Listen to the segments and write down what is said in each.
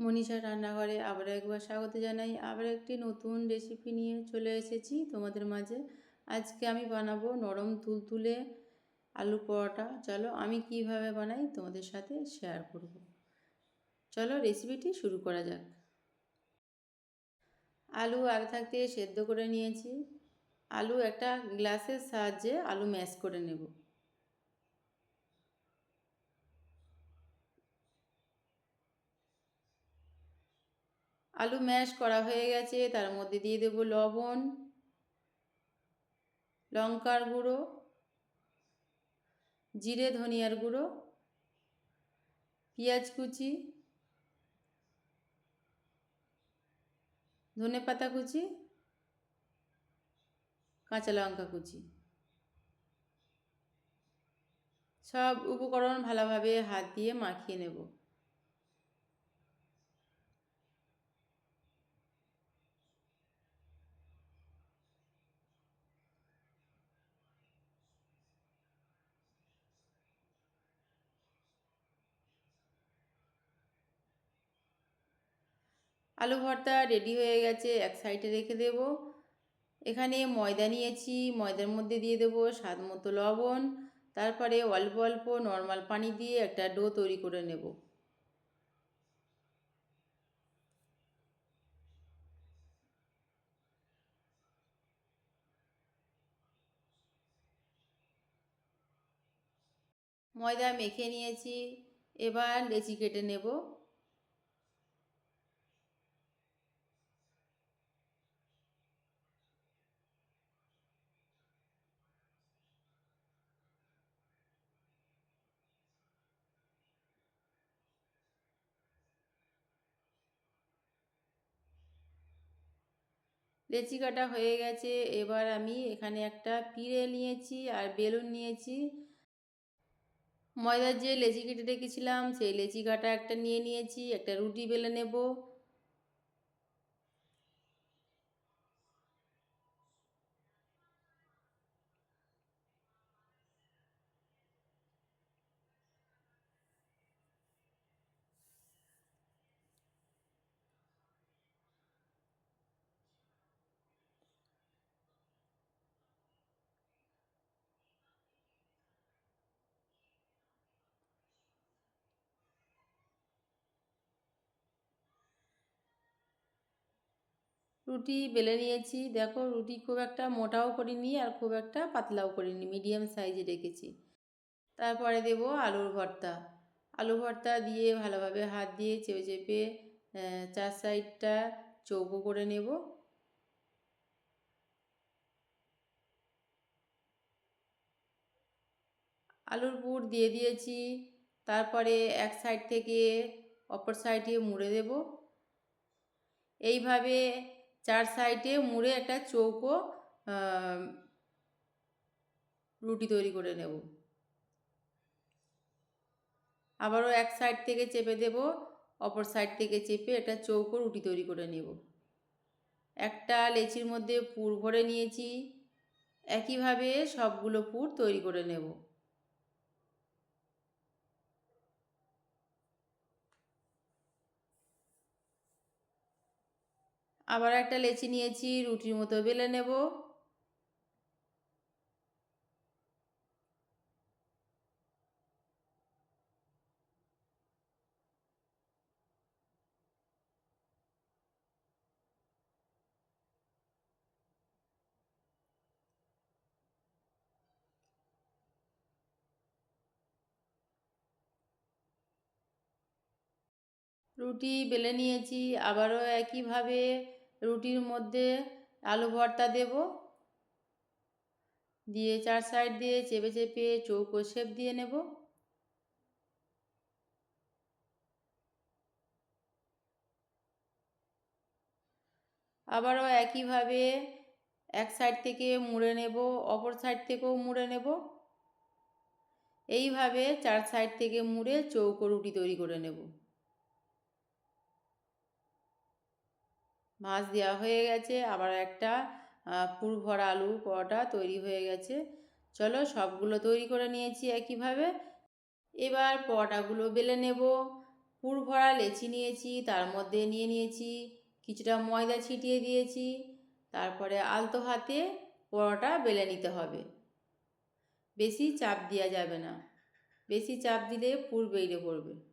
মনীষা রান্নাঘরে আবার একবার স্বাগত জানাই। আবার একটি নতুন রেসিপি নিয়ে চলে এসেছি তোমাদের মাঝে। আজকে আমি বানাবো নরম তুলতুলে আলু পরোটা। চলো আমি কীভাবে বানাই তোমাদের সাথে শেয়ার করব। চলো রেসিপিটি শুরু করা যাক। আলু আগে থাকতে সেদ্ধ করে নিয়েছি। আলু একটা গ্লাসের সাহায্যে আলু ম্যাশ করে নেব। আলু ম্যাশ করা হয়ে গেছে, তার মধ্যে দিয়ে দেব লবণ, লঙ্কার গুঁড়ো, জিরে, ধনিয়ার গুঁড়ো, পেঁয়াজ কুচি, ধনে পাতা কুচি, কাঁচা লঙ্কা কুচি। সব উপকরণ ভালোভাবে হাত দিয়ে মাখিয়ে নেব। আলু ভর্তা রেডি হয়ে গেছে, এক সাইডে রেখে দেব। এখানে ময়দা নিয়েছি, ময়দার মধ্যে দিয়ে দেব স্বাদ মতো লবণ। তারপরে অল্প অল্প নর্মাল পানি দিয়ে একটা ডো তৈরি করে নেব। ময়দা মেখে নিয়েছি, এবার লেচি কেটে নেব। লেচি কাটা হয়ে গেছে। এবার আমি এখানে একটা পিড়ে নিয়েছি আর বেলুন নিয়েছি। ময়দার যে লেচি কেটে রেখেছিলাম, সেই লেচি কাটা একটা নিয়ে নিয়েছি, একটা রুটি বেলে নেব। রুটি বেলে নিয়েছি। দেখো, রুটি খুব একটা মোটাও করিনি আর খুব একটা পাতলাও করিনি মিডিয়াম সাইজে রেখেছি। তারপরে দেব আলুর ভর্তা। আলু ভর্তা দিয়ে ভালোভাবে হাত দিয়ে চেপে চেপে চার সাইডটা চৌকো করে নেব। আলুর পুর দিয়ে দিয়েছি। তারপরে এক সাইড থেকে অপর সাইডে মুড়ে দেব। এইভাবে চার সাইডে মুড়ে একটা চৌকো রুটি তৈরি করে নেব। আবারও এক সাইড থেকে চেপে দেব, অপর সাইড থেকে চেপে একটা চৌকো রুটি তৈরি করে নেব। একটা লেচির মধ্যে পুর ভরে নিয়েছি, একইভাবে সবগুলো পুর তৈরি করে নেব। আবার একটা লেচি নিয়েছি রুটির মতো বেলে নেব। রুটি বেলে নিয়েছি আবারও একইভাবে রুটির মধ্যে আলু ভর্তা দেব। দিয়ে চার সাইড দিয়ে চেপে চেপে চৌকো শেপ দিয়ে নেব। আবারও একইভাবে এক সাইড থেকে মুড়ে নেব, অপর সাইড থেকেও মুড়ে নেব। এইভাবে চার সাইড থেকে মুড়ে চৌকো রুটি তৈরি করে নেব। মাছ দেওয়া হয়ে গেছে, আবার একটা পুর ভরা আলু পরোটা তৈরি হয়ে গেছে। চলো সবগুলো তৈরি করে নিয়েছি একইভাবে। এবার পরোটাগুলো বেলে নেব। পুর ভরা লেচি নিয়েছি, তার মধ্যে নিয়ে নিয়েছি, কিছুটা ময়দা ছিটিয়ে দিয়েছি, তারপরে আলতো হাতে পরোটা বেলে নিতে হবে। বেশি চাপ দেওয়া যাবে না। বেশি চাপ দিলে পুর বেরিয়ে পড়বে।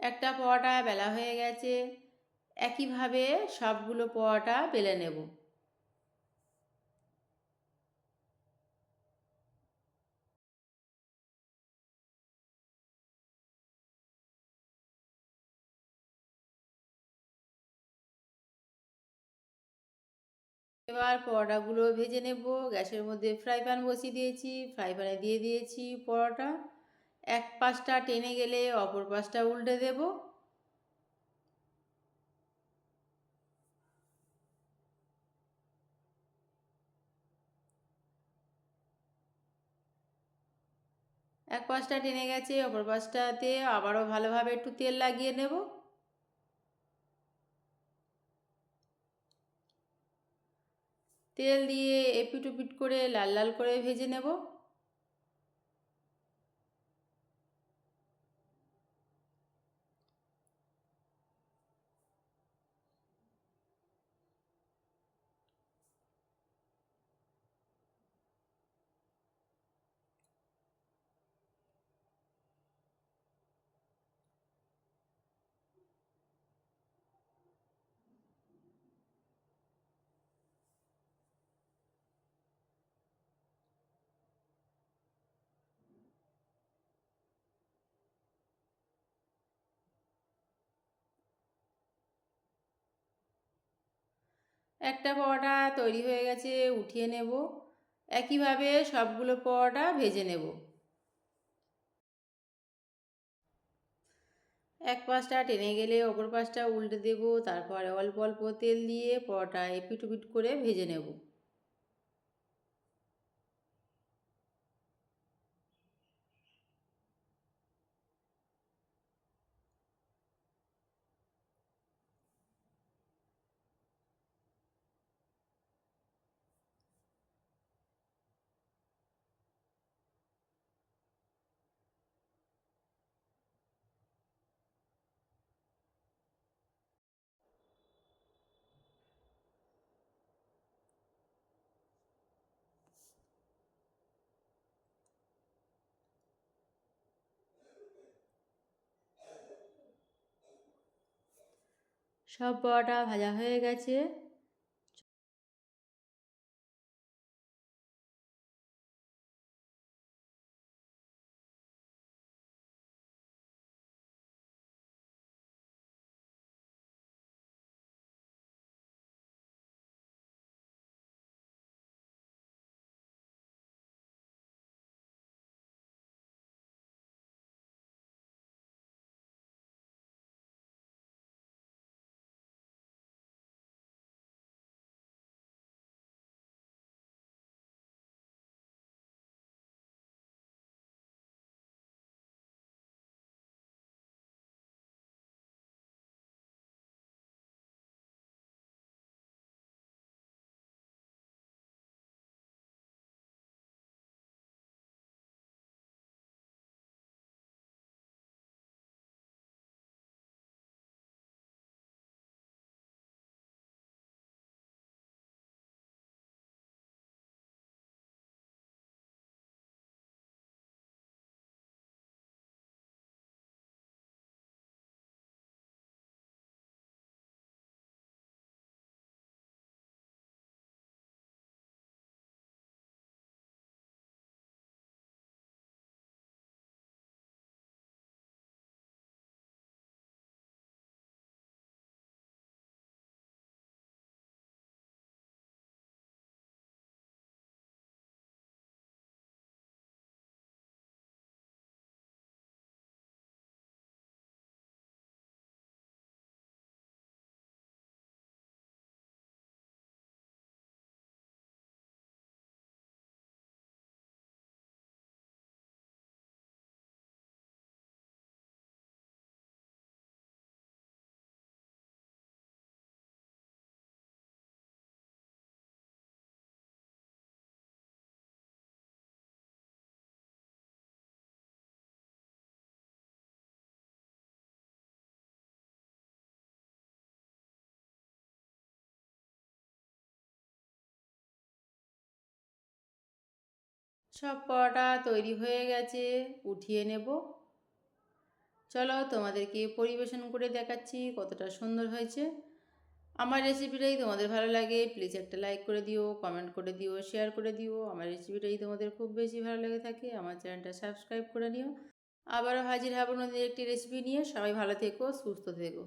একটা পরোটা বেলা হয়ে গেছে, একইভাবে সবগুলো পরোটা বেলে নেব। এবার পরোটাগুলো ভেজে নেব। গ্যাসের মধ্যে ফ্রাই প্যান বসিয়ে দিয়েছি, ফ্রাই প্যানে দিয়ে দিয়েছি পরোটা। এক পাশটা টেনে গেলে অপর পাশটা উল্টে দেব। এক পাশটা টেনে গেছে, অপর পাশটাতে আবারও ভালোভাবে একটু তেল লাগিয়ে নেব। তেল দিয়ে এপিট ওপিট করে লাল লাল করে ভেজে নেব। একটা পরোটা তৈরি হয়ে গেছে, উঠিয়ে নেব। একইভাবে সবগুলো পরোটা ভেজে নেব। এক পাশটা টেনে গেলে অপর পাশটা উল্টে দেব, তারপরে অল্প অল্প তেল দিয়ে পরোটা এপিট উপিট করে ভেজে নেব। সব পরোটা ভাজা হয়ে গেছে। সব পরোটা তৈরি হয়ে গেছে, উঠিয়ে নেব। চলো তোমাদেরকে পরিবেশন করে দেখাচ্ছি কতটা সুন্দর হয়েছে। আমার রেসিপিটাই তোমাদের ভালো লাগে প্লিজ একটা লাইক করে দিও কমেন্ট করে দিও শেয়ার করে দিও। আমার রেসিপিটাই তোমাদের খুব বেশি ভালো লেগে থাকে, আমার চ্যানেলটা সাবস্ক্রাইব করে নিও। আবারও হাজির হব নদীর একটি রেসিপি নিয়ে। সবাই ভালো থেকো, সুস্থ থেকো।